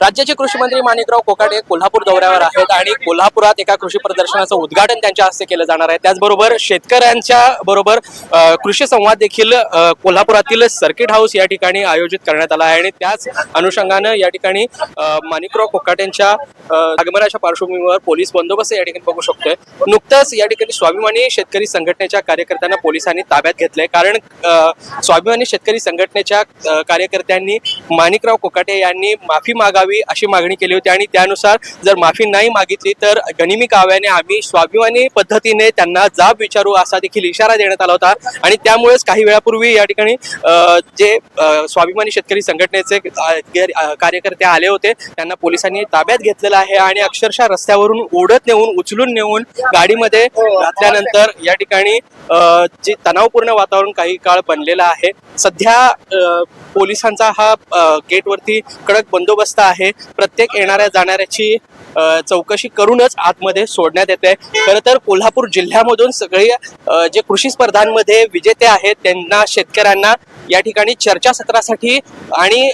राज्याचे कृषी मंत्री माणिकराव कोकाटे कोल्हापूर दौऱ्यावर आहेत आणि कोल्हापुरात एका कृषी प्रदर्शनाचं उद्घाटन त्यांच्या हस्ते केलं जाणार आहे. त्याचबरोबर शेतकऱ्यांच्या बरोबर कृषी संवाद देखील कोल्हापुरातील सर्किट हाऊस या ठिकाणी आयोजित करण्यात आला आहे आणि त्याच अनुषंगानं या ठिकाणी माणिकराव कोकाटेंच्या आगमनाच्या पार्श्वभूमीवर पोलीस बंदोबस्त या ठिकाणी बघू शकतोय. नुकतंच या ठिकाणी स्वाभिमानी शेतकरी संघटनेच्या कार्यकर्त्यांना पोलिसांनी ताब्यात घेतलंय. कारण स्वाभिमानी शेतकरी संघटनेच्या कार्यकर्त्यांनी माणिकराव कोकाटे यांनी माफी मागावी अशी मागणी केली होती आणि त्यानुसार जर माफी नाही मागितली तर गनिमी काव्याने आम्ही स्वाभिमानी पद्धतीने त्यांना जाब विचारू असा देखील इशारा देण्यात आला होता. आणि त्यामुळेच काही वेळापूर्वी या ठिकाणी जे स्वाभिमानी शेतकरी संघटनेचे कार्यकर्ते आले होते त्यांना पोलिसांनी ताब्यात घेतलेलं आहे आणि अक्षरशः रस्त्यावरून ओढत नेऊन उचलून नेऊन गाडीमध्ये घातल्यानंतर या ठिकाणी जे तणावपूर्ण वातावरण काही काळ बनलेलं आहे. सध्या पोलिसांचा हा गेटवरती कडक बंदोबस्त आहे. प्रत्येक येणाऱ्या जाणाऱ्याची चौकशी करूनच आतमध्ये सोडण्यात येते खरं तर कोल्हापूर जिल्ह्यामधून सगळे जे कृषी स्पर्धांमध्ये विजेते आहेत त्यांना शेतकऱ्यांना या ठिकाणी चर्चासत्रासाठी आणि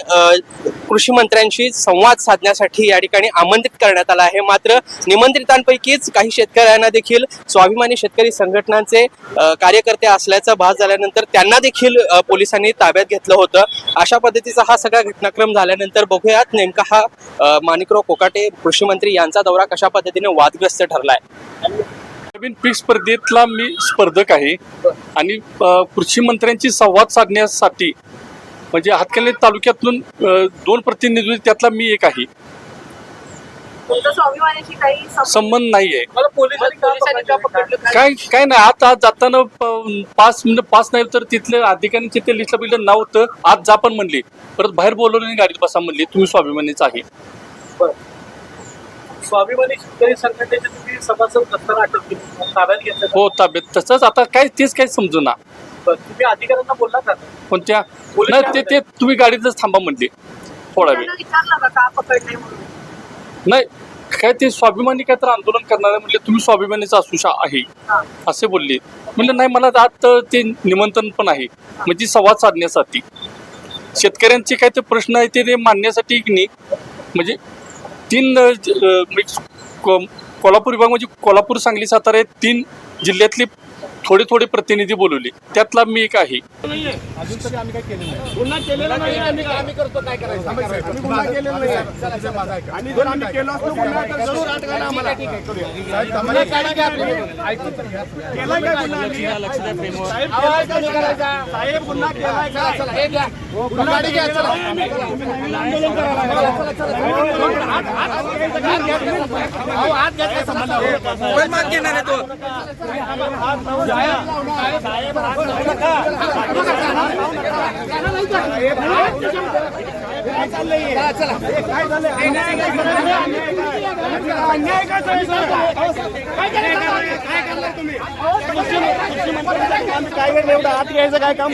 कृषी मंत्र्यांशी संवाद साधण्यासाठी या ठिकाणी आमंत्रित करण्यात आलं आहे. मात्र निमंत्रितांपैकीच काही शेतकऱ्यांना देखील स्वाभिमानी शेतकरी संघटनांचे कार्यकर्ते असल्याचा भास झाल्यानंतर त्यांना देखील पोलिसांनी ताब्यात घेतलं होतं. अशा पद्धतीचा हा सगळा घटनाक्रम झाल्यानंतर बघूयात नेमका हा माणिकराव कोकाटे कृषी मंत्री यांचा दौरा कशा पद्धतीने वादग्रस्त ठरलाय. नवीन पीक स्पर्धेतला मी स्पर्धक आहे. आणि कृषी मंत्र्यांची संवाद साधण्यासाठी म्हणजे हातकणंगले तालुक्यातून दोन प्रतिनिधी त्यातला मी एक आहे. संबंध नाही काय काय नाही आता जाताना प- पाच म्हणजे पाच नाही तर तिथले अधिकाऱ्यांचे ते लिस्टला पहिलं नाव होतं. आज जा पण म्हणली. परत बाहेर बोलवलं आणि गाडीत बसा म्हणली. तुम्ही स्वाभिमानीच आहे. स्वाभिमानी शेतकरी संघटनेचे तुम्ही सभासद असताना अटक केली ताब्यात घेतलं हो ताब्यात तसंच. आता काय तेच काय समजू ना. तुम्ही अधिकाऱ्यांना बोलला का पण त्या नाही ते ते तुम्ही गाडीतच थांबा म्हणली. थोडा वेळ. नाही काय ते स्वाभिमानी काय तर आंदोलन करणार आहे म्हणजे तुम्ही स्वाभिमानीच असू शा आहे. हा. असे बोलले. म्हणलं नाही मला आज ते निमंत्रण पण आहे. म्हणजे संवाद साधण्यासाठी. शेतकऱ्यांचे काय ते प्रश्न आहे ते ते मांडण्यासाठी की नाही? म्हणजे तीन अ, ज- म्हणजे को- कोल्हापूर विभाग म्हणजे कोल्हापूर सांगली सातारा हे तीन जिल्ह्यातली थोडे थोडे प्रतिनिधी बोलवले. त्यातला मी एक आहे. साहेब गुन्हा केलाय का? अन्याय का काय वेळ एवढं आत घ्यायचं काय काम